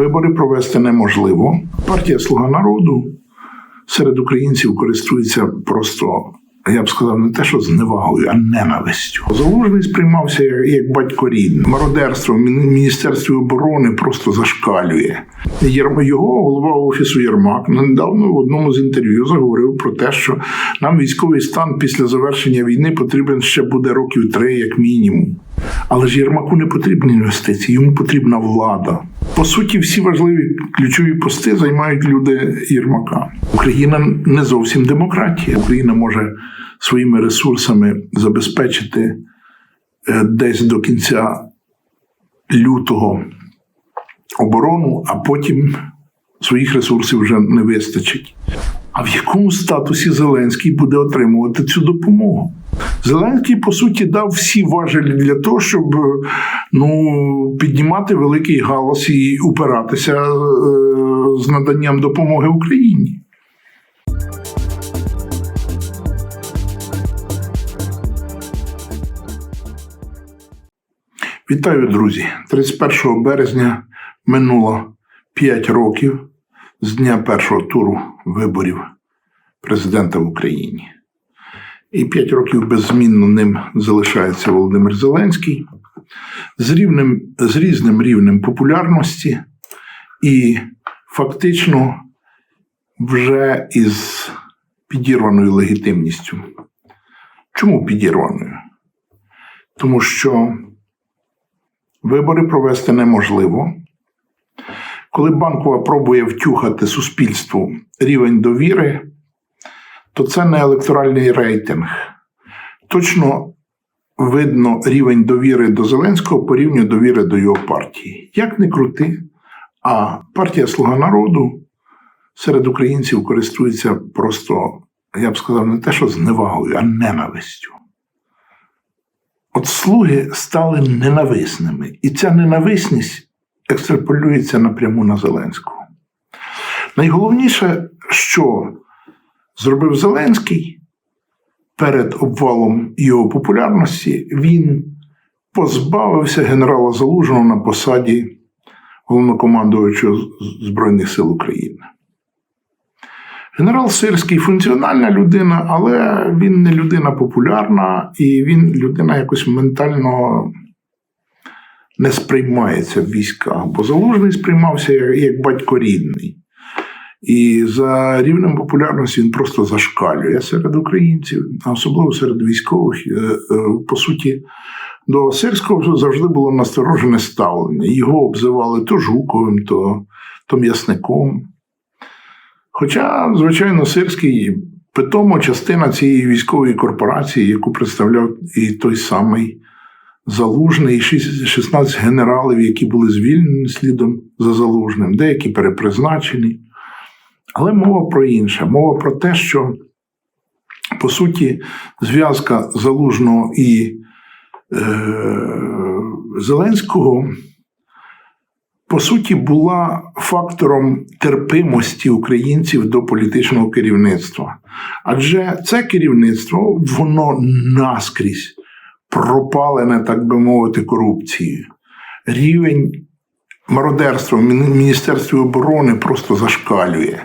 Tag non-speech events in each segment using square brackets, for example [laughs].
Вибори провести неможливо. Партія Слуга народу серед українців користується просто, я б сказав, не те, що зневагою, а ненавистю. Залужний сприймався як, батько рідний. Мародерство в Міністерстві оборони просто зашкалює. Його голова офісу Єрмак недавно в одному з інтерв'ю заговорив про те, що нам військовий стан після завершення війни потрібен ще буде років три, як мінімум. Але ж Єрмаку не потрібні інвестиції, йому потрібна влада. По суті, всі важливі ключові пости займають люди Єрмака. Україна не зовсім демократія. Україна може своїми ресурсами забезпечити е, десь до кінця лютого оборону, а потім своїх ресурсів вже не вистачить. А в якому статусі Зеленський буде отримувати цю допомогу? Зеленський, по суті, дав всі важелі для того, щоб е, ну, піднімати великий галас і упиратися е, з наданням допомоги Україні. Вітаю, друзі! 31 березня минуло 5 років з дня першого туру виборів президента в Україні. І 5 років беззмінно ним залишається Володимир Зеленський з, рівнем, з різним рівнем популярності і фактично вже із підірваною легітимністю. Чому підірваною? Тому що вибори провести неможливо. Коли банкова пробує втюхати суспільству рівень довіри, то це не електоральний рейтинг. Точно видно рівень довіри до Зеленського по рівню довіри до його партії. Як не крути, а партія Слуга народу серед українців користується просто, я б сказав, не те, що зневагою, а ненавистю. От слуги стали ненависними, і ця ненависність екстраполюється напряму на Зеленського. Найголовніше, що зробив Зеленський перед обвалом його популярності, він позбавився генерала Залужного на посаді головнокомандуючого Збройних сил України. Генерал Сирський функціональна людина, але він не людина популярна, і він людина якось ментально не сприймається в військах, бо залужний сприймався як, батько рідний. І за рівнем популярності він просто зашкалює серед українців, а особливо серед військових. Е, е, По суті, до Сирського завжди було насторожене ставлення. Його обзивали то Жуковим, то, то м'ясником. Хоча, звичайно, Сирський питомо частина цієї військової корпорації, яку представляв і той самий Залужний, і шість- 16 генералів, які були звільнені слідом за Залужним, деякі перепризначені. Але мова про інше. Мова про те, що по суті зв'язка Залужного і е, Зеленського по суті була фактором терпимості українців до політичного керівництва. Адже це керівництво воно наскрізь пропалене, так би мовити, корупцією. Рівень мародерства в Міністерстві оборони просто зашкалює.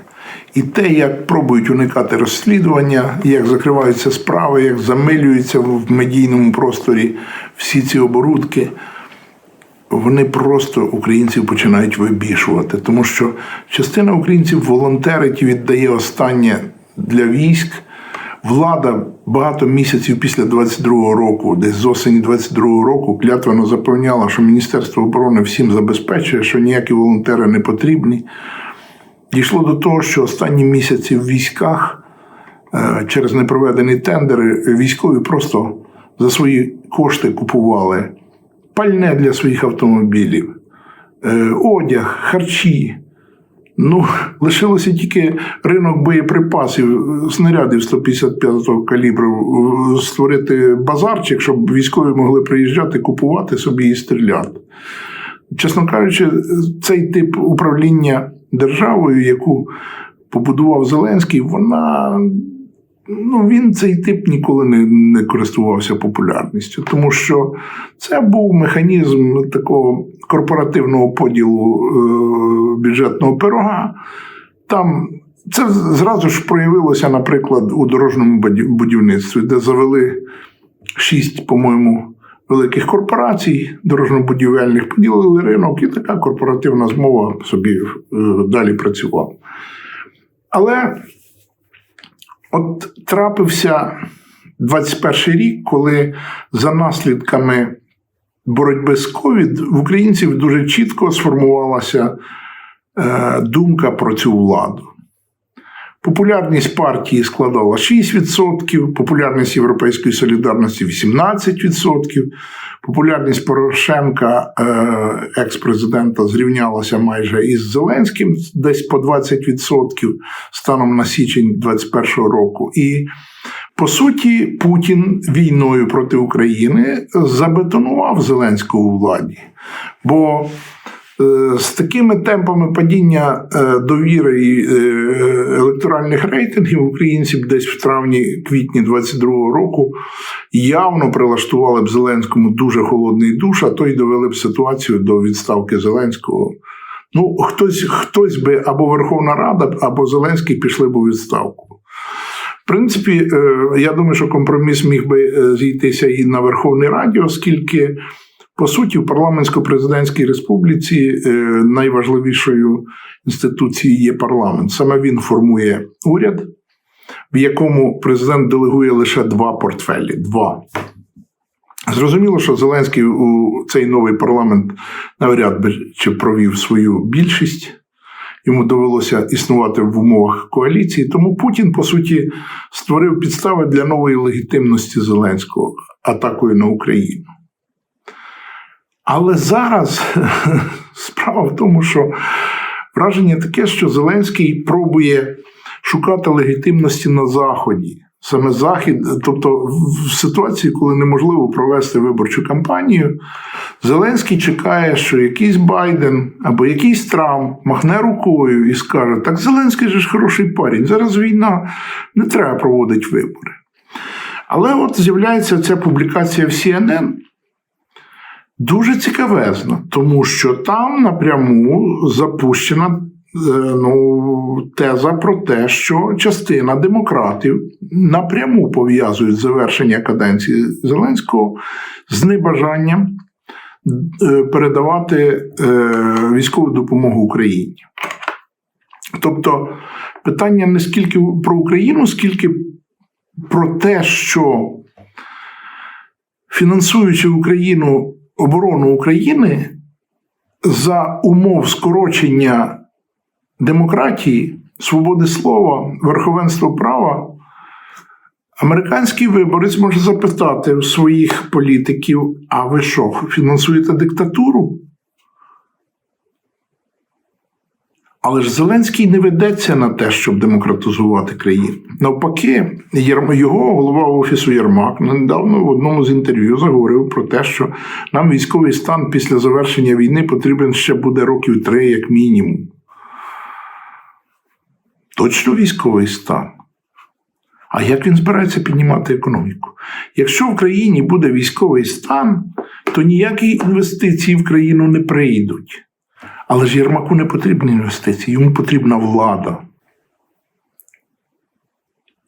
І те, як пробують уникати розслідування, як закриваються справи, як замилюються в медійному просторі всі ці оборудки, вони просто українців починають вибішувати. Тому що частина українців волонтерить і віддає останнє для військ. Влада багато місяців після 22-го року, десь з осені 22-го року, клятвено запевняла, що Міністерство оборони всім забезпечує, що ніякі волонтери не потрібні. Дійшло до того, що останні місяці в військах е, через непроведені тендери військові просто за свої кошти купували пальне для своїх автомобілів, е, одяг, харчі. Ну, лишилося тільки ринок боєприпасів, снарядів 155-го калібру, створити базарчик, щоб військові могли приїжджати, купувати собі і стріляти. Чесно кажучи, цей тип управління державою, яку побудував Зеленський, вона ну, він цей тип ніколи не, не користувався популярністю, тому що це був механізм такого корпоративного поділу е, бюджетного пирога. Там це зразу ж проявилося, наприклад, у дорожньому будівництві, де завели шість, по-моєму, великих корпорацій дорожньо-будівельних, поділили ринок, і така корпоративна змова собі е, далі працювала. Але от трапився 21 рік, коли за наслідками боротьби з ковід в українців дуже чітко сформувалася е, думка про цю владу. Популярність партії складала 6%, популярність Європейської солідарності 18%, популярність Порошенка, е, екс-президента, зрівнялася майже із Зеленським, десь по 20% станом на січень 2021 року. І по суті, Путін війною проти України забетонував Зеленського у владі. Бо з такими темпами падіння е, довіри і е, електоральних рейтингів українців десь в травні-квітні 22-го року явно прилаштували б Зеленському дуже холодний душ, а то й довели б ситуацію до відставки Зеленського. Ну, хтось, хтось би або Верховна Рада, або Зеленський пішли б у відставку. В принципі, е, я думаю, що компроміс міг би е, зійтися і на Верховній Раді, оскільки, по суті, в парламентсько-президентській республіці е, найважливішою інституцією є парламент. Саме він формує уряд, в якому президент делегує лише два портфелі. Два. Зрозуміло, що Зеленський у цей новий парламент навряд би чи провів свою більшість. Йому довелося існувати в умовах коаліції. Тому Путін, по суті, створив підстави для нової легітимності Зеленського атакою на Україну. Але зараз [laughs] справа в тому, що враження таке, що Зеленський пробує шукати легітимності на Заході. Саме Захід, тобто в ситуації, коли неможливо провести виборчу кампанію, Зеленський чекає, що якийсь Байден або якийсь Трамп махне рукою і скаже: так Зеленський же ж хороший парень, зараз війна, не треба проводити вибори. Але от з'являється ця публікація в CNN, дуже цікавезна, тому що там напряму запущена е, ну, теза про те, що частина демократів напряму пов'язують завершення каденції Зеленського з небажанням е, передавати е, військову допомогу Україні. Тобто питання не скільки про Україну, скільки про те, що фінансуючи Україну оборону України за умов скорочення демократії, свободи слова, верховенства права, американський виборець може запитати у своїх політиків: а ви що, фінансуєте диктатуру? Але ж Зеленський не ведеться на те, щоб демократизувати країну. Навпаки, його голова офісу Єрмак недавно в одному з інтерв'ю заговорив про те, що нам військовий стан після завершення війни потрібен ще буде років три, як мінімум. Точно військовий стан. А як він збирається піднімати економіку? Якщо в країні буде військовий стан, то ніякі інвестиції в країну не прийдуть. Але ж Єрмаку не потрібні інвестиції, йому потрібна влада.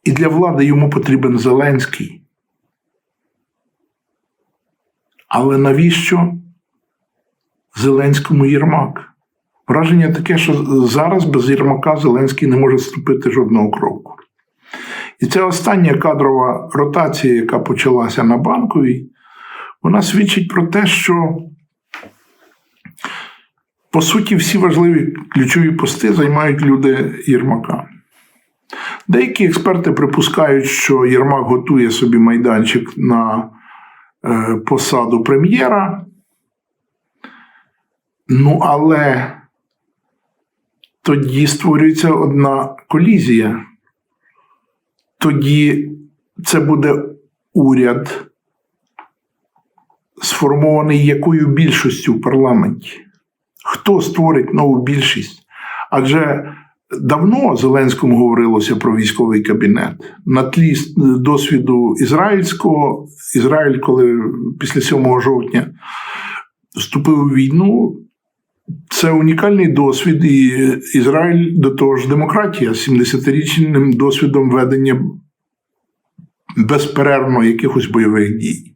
І для влади йому потрібен Зеленський. Але навіщо Зеленському Єрмак? Враження таке, що зараз без Єрмака Зеленський не може ступити жодного кроку. І ця остання кадрова ротація, яка почалася на банковій, вона свідчить про те, що по суті всі важливі ключові пости займають люди Єрмака. Деякі експерти припускають, що Єрмак готує собі майданчик на е, посаду прем'єра. Ну, але тоді створюється одна колізія. Тоді це буде уряд, сформований якою більшістю в парламенті. Хто створить нову більшість? Адже Давно Зеленському говорилося про військовий кабінет на тлі досвіду ізраїльського. Ізраїль, коли після 7 жовтня вступив у війну, це унікальний досвід, і Ізраїль до того ж демократія з 70-річним досвідом ведення безперервно якихось бойових дій.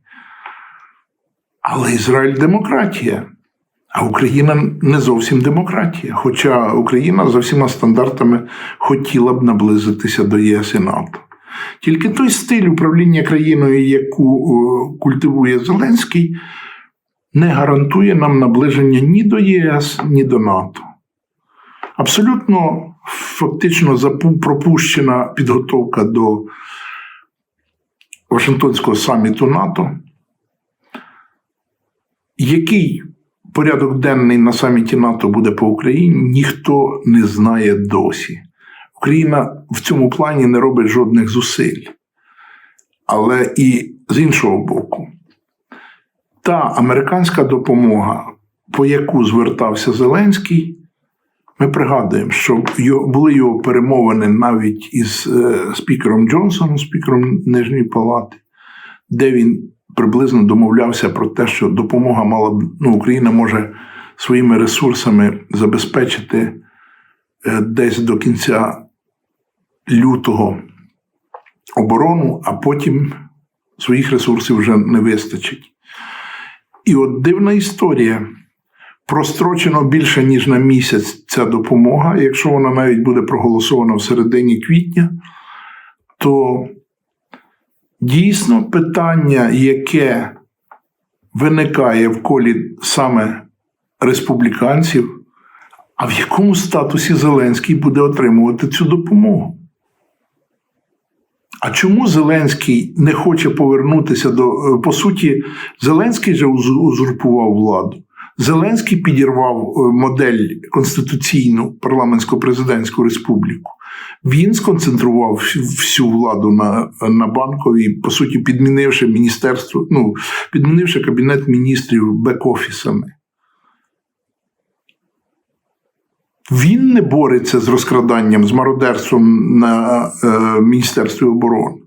Але Ізраїль демократія. А Україна не зовсім демократія. Хоча Україна за всіма стандартами хотіла б наблизитися до ЄС і НАТО. Тільки той стиль управління країною, яку культивує Зеленський, не гарантує нам наближення ні до ЄС, ні до НАТО. Абсолютно фактично пропущена підготовка до Вашингтонського саміту НАТО, який порядок денний на саміті НАТО буде по Україні, ніхто не знає досі. Україна в цьому плані не робить жодних зусиль. Але і з іншого боку, та американська допомога, по яку звертався Зеленський, ми пригадуємо, що були його перемовини навіть із е, спікером Джонсоном, спікером Нижньої Палати, де він приблизно домовлявся про те, що допомога мала б ну, Україна може своїми ресурсами забезпечити е, десь до кінця лютого оборону, а потім своїх ресурсів вже не вистачить. І от дивна історія. Прострочено більше, ніж на місяць ця допомога. Якщо вона навіть буде проголосована в середині квітня, то дійсно питання, яке виникає в колі саме республіканців, а в якому статусі Зеленський буде отримувати цю допомогу? А чому Зеленський не хоче повернутися до. Е, по суті, Зеленський же узурпував владу. Зеленський підірвав е, модель конституційну парламентсько-президентську республіку. Він сконцентрував всю владу на на банковій, по суті, підмінивши міністерство, ну, підмінивши кабінет міністрів бек-офісами. Він не бореться з розкраданням, з мародерством на е, Міністерстві оборони.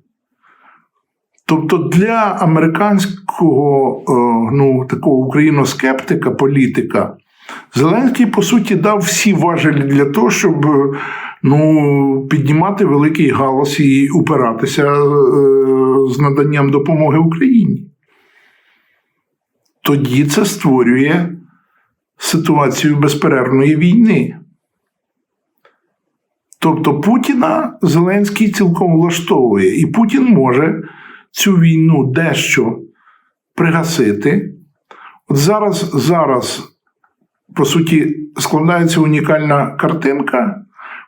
Тобто для американського е, ну, такого україноскептика, політика, Зеленський, по суті, дав всі важелі для того, щоб ну, піднімати великий галас і упиратися е, з наданням допомоги Україні. Тоді це створює ситуацію безперервної війни. Тобто Путіна Зеленський цілком влаштовує, і Путін може цю війну дещо пригасити. От зараз, зараз, по суті, складається унікальна картинка.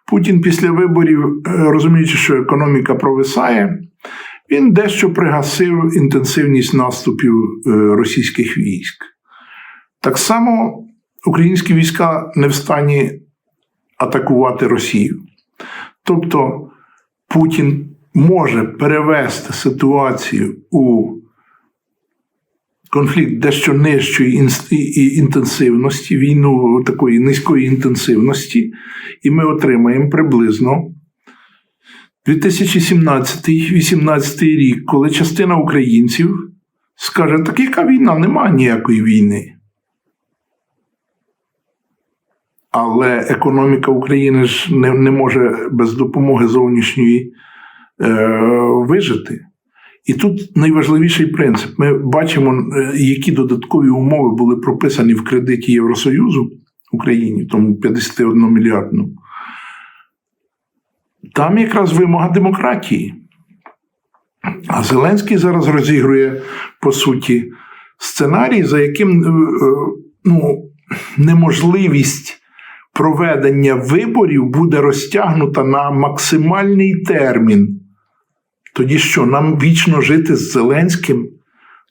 Путін після виборів, е, розуміючи, що економіка провисає, він дещо пригасив інтенсивність наступів е, російських військ. Так само українські війська не в стані атакувати Росію. Тобто Путін може перевести ситуацію у конфлікт дещо нижчої інтенсивності, війну такої низької інтенсивності, і ми отримаємо приблизно 2017-2018 рік, коли частина українців скаже, так яка війна, немає ніякої війни. Але економіка України ж не не може без допомоги зовнішньої вижити. І тут найважливіший принцип: ми бачимо, е, які додаткові умови були прописані в кредиті Євросоюзу Україні, тому 51 мільярдну. Там якраз вимога демократії. А Зеленський зараз розігрує, по суті, сценарій, за яким е, ну, неможливість проведення виборів буде розтягнута на максимальний термін. Тоді що, нам вічно жити з Зеленським?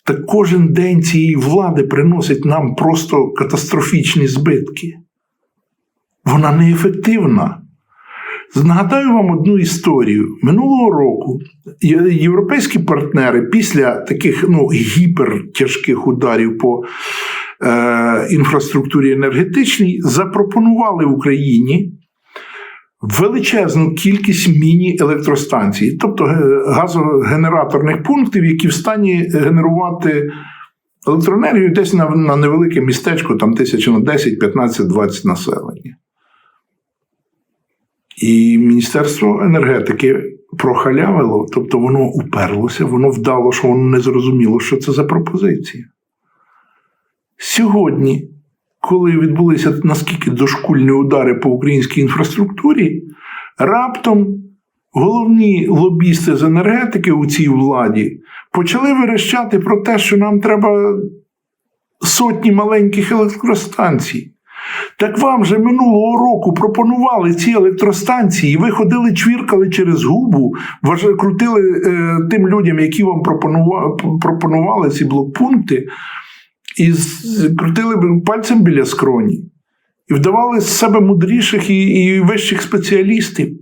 Та кожен день цієї влади приносить нам просто катастрофічні збитки. Вона неефективна. Нагадаю вам одну історію. Минулого року європейські партнери після таких ну, гіпертяжких ударів по е, інфраструктурі енергетичній запропонували Україні величезну кількість міні-електростанцій, тобто е, газогенераторних пунктів, які в стані генерувати електроенергію десь на, на невелике містечко, там тисячі на 10, 15, 20 населення. І Міністерство енергетики прохалявило, тобто воно уперлося, воно вдало, що воно не зрозуміло, що це за пропозиція. Сьогодні, коли відбулися наскільки дошкульні удари по українській інфраструктурі, раптом головні лобісти з енергетики у цій владі почали верещати про те, що нам треба сотні маленьких електростанцій. Так вам же минулого року пропонували ці електростанції, ви ходили, чвіркали через губу, крутили е, тим людям, які вам пропонували, пропонували ці блокпункти, і крутили пальцем біля скроні. І вдавали з себе мудріших і, і вищих спеціалістів.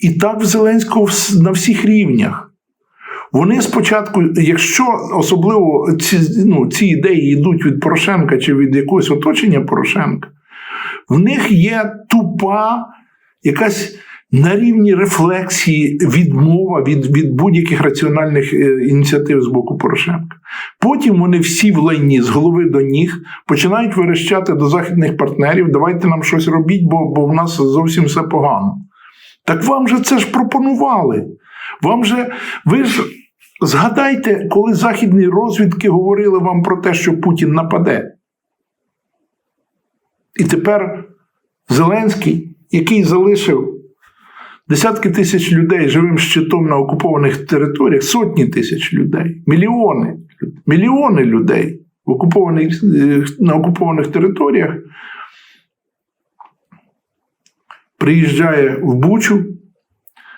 І так в Зеленського на всіх рівнях. Вони спочатку, якщо особливо ці, ну, ці ідеї йдуть від Порошенка чи від якогось оточення Порошенка, в них є тупа якась на рівні рефлексії відмова від, від будь-яких раціональних е, ініціатив з боку Порошенка. Потім вони всі в лайні з голови до ніг починають верещати до західних партнерів: давайте нам щось робіть, бо, бо в нас зовсім все погано. Так вам же це ж пропонували. Вам же, ви ж згадайте, коли західні розвідки говорили вам про те, що Путін нападе. І тепер Зеленський, який залишив десятки тисяч людей живим щитом на окупованих територіях, сотні тисяч людей, мільйони, мільйони людей в окупованих, е, на окупованих територіях, приїжджає в Бучу,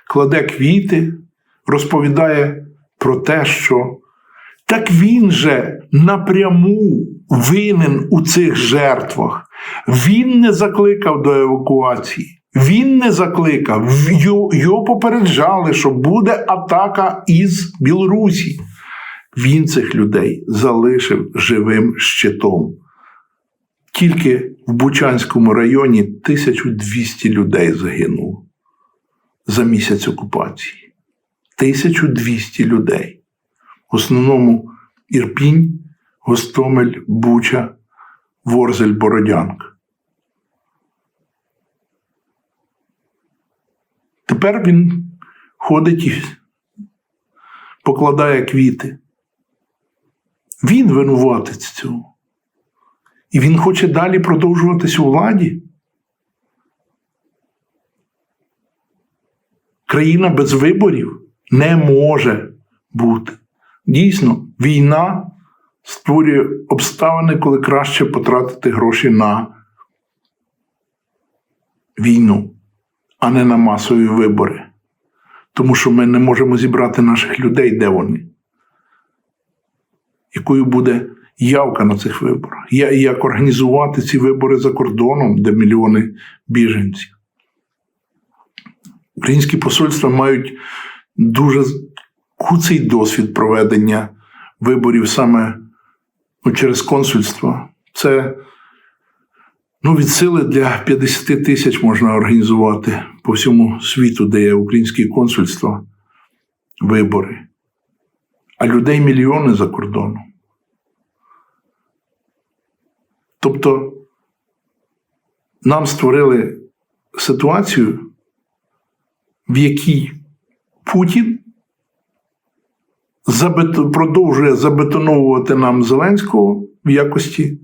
кладе квіти, розповідає про те, що так він же напряму винен у цих жертвах. Він не закликав до евакуації. Він не закликав, його, попереджали, що буде атака із Білорусі. Він цих людей залишив живим щитом. Тільки в Бучанському районі 1200 людей загинуло за місяць окупації. 1200 людей. В основному Ірпінь, Гостомель, Буча, Ворзель, Бородянка. Тепер він ходить і покладає квіти. Він винуватець цього. І він хоче далі продовжуватись у владі. Країна без виборів не може бути. Дійсно, війна створює обставини, коли краще потратити гроші на війну, а не на масові вибори. Тому що ми не можемо зібрати наших людей, де вони. Якою буде явка на цих виборах? Як організувати ці вибори за кордоном, де мільйони біженців? Українські посольства мають дуже куций досвід проведення виборів саме ну, через консульство. Це ну, від сили для 50 тисяч можна організувати по всьому світу, де є українські консульства, вибори. А людей мільйони за кордоном. Тобто нам створили ситуацію, в якій Путін продовжує забетоновувати нам Зеленського в якості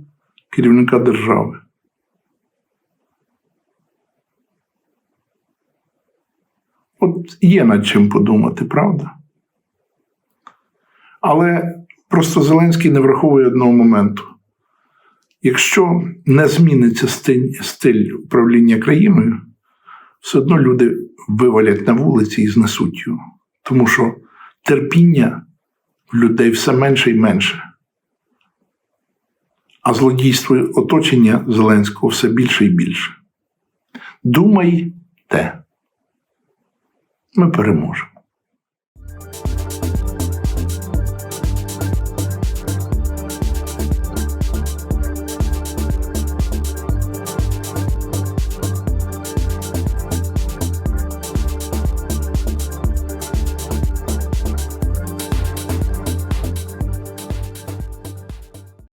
керівника держави. От є над чим подумати, правда? Але просто Зеленський не враховує одного моменту. Якщо не зміниться стиль, стиль управління країною, все одно люди вивалять на вулиці і знесуть його. Тому що терпіння в людей все менше і менше. А злодійство оточення Зеленського все більше і більше. Думайте, ми переможемо.